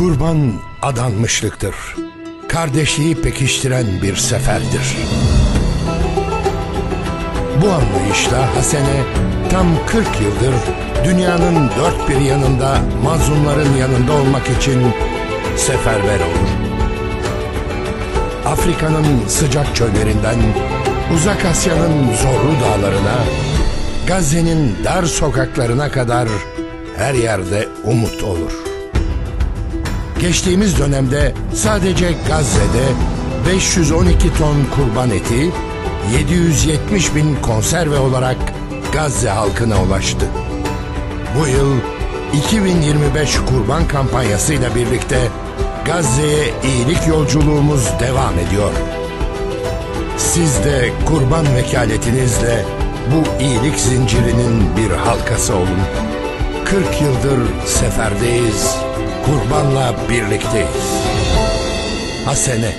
Kurban adanmışlıktır. Kardeşliği pekiştiren bir seferdir. Bu anlayışla Hasene tam 40 yıldır dünyanın dört bir yanında mazlumların yanında olmak için seferber olur. Afrika'nın sıcak çöllerinden Uzak Asya'nın zorlu dağlarına Gazze'nin dar sokaklarına kadar her yerde umut olur. Geçtiğimiz dönemde sadece Gazze'de 512 ton kurban eti, 770 bin konserve olarak Gazze halkına ulaştı. Bu yıl 2025 kurban kampanyasıyla birlikte Gazze'ye iyilik yolculuğumuz devam ediyor. Siz de kurban vekaletinizle bu iyilik zincirinin bir halkası olun. 40 yıldır seferdeyiz, kurbanla birlikteyiz. Hasene